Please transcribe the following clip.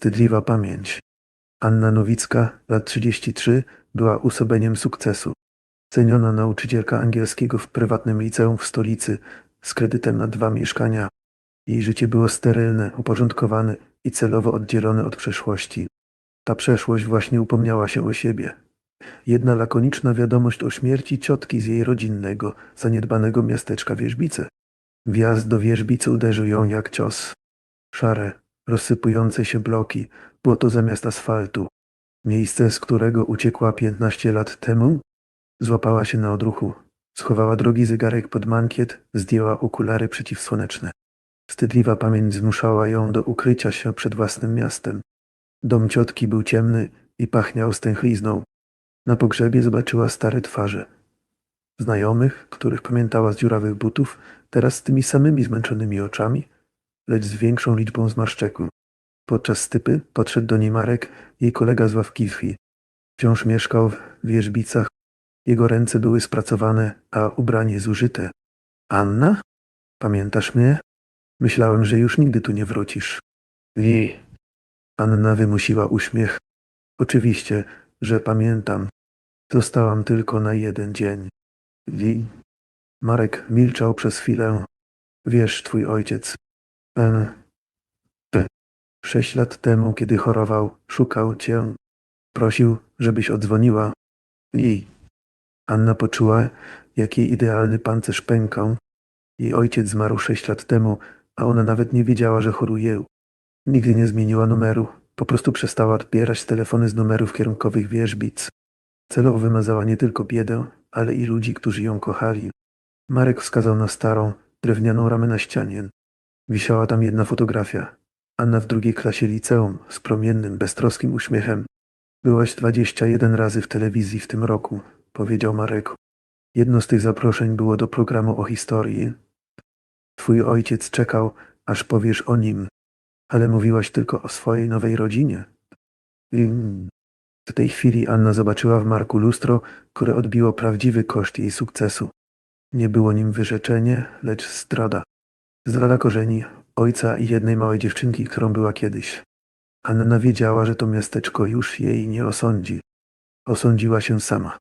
Wstydliwa pamięć. Anna Nowicka, lat 33, była usobeniem sukcesu. Ceniona nauczycielka angielskiego w prywatnym liceum w stolicy z kredytem na dwa mieszkania. Jej życie było sterylne, uporządkowane i celowo oddzielone od przeszłości. Ta przeszłość właśnie upomniała się o siebie. Jedna lakoniczna wiadomość o śmierci ciotki z jej rodzinnego, zaniedbanego miasteczka Wierzbice. Wjazd do Wierzbicy uderzył ją jak cios. Szare, rozsypujące się bloki, błoto zamiast asfaltu. Miejsce, z którego uciekła 15 lat temu? Złapała się na odruchu. Schowała drogi zegarek pod mankiet, zdjęła okulary przeciwsłoneczne. Wstydliwa pamięć zmuszała ją do ukrycia się przed własnym miastem. Dom ciotki był ciemny i pachniał stęchlizną. Na pogrzebie zobaczyła stare twarze. Znajomych, których pamiętała z dziurawych butów, teraz z tymi samymi zmęczonymi oczami, lecz z większą liczbą zmarszczeku. Podczas stypy podszedł do niej Marek, jej kolega z ławki wsi. Wciąż mieszkał w Wierzbicach. Jego ręce były spracowane, a ubranie zużyte. Anna? Pamiętasz mnie? Myślałem, że już nigdy tu nie wrócisz. Wi. Anna wymusiła uśmiech. Oczywiście, że pamiętam. Zostałam tylko na jeden dzień. Wi. Marek milczał przez chwilę. Wiesz, twój ojciec. Sześć lat temu, kiedy chorował, szukał cię. Prosił, żebyś odzwoniła. I. Anna poczuła, jak jej idealny pancerz pękał. Jej ojciec zmarł sześć lat temu, a ona nawet nie wiedziała, że choruje. Nigdy nie zmieniła numeru. Po prostu przestała odbierać telefony z numerów kierunkowych wierzbic. Celowo wymazała nie tylko biedę, ale i ludzi, którzy ją kochali. Marek wskazał na starą, drewnianą ramę na ścianie. Wisiała tam jedna fotografia. Anna w drugiej klasie liceum, z promiennym, beztroskim uśmiechem. Byłaś dwadzieścia jeden razy w telewizji w tym roku, powiedział Marek. Jedno z tych zaproszeń było do programu o historii. Twój ojciec czekał, aż powiesz o nim, ale mówiłaś tylko o swojej nowej rodzinie. I w tej chwili Anna zobaczyła w Marku lustro, które odbiło prawdziwy koszt jej sukcesu. Nie było nim wyrzeczenie, lecz zdrada. Zdrada korzeni ojca i jednej małej dziewczynki, którą była kiedyś. Anna wiedziała, że to miasteczko już jej nie osądzi. Osądziła się sama.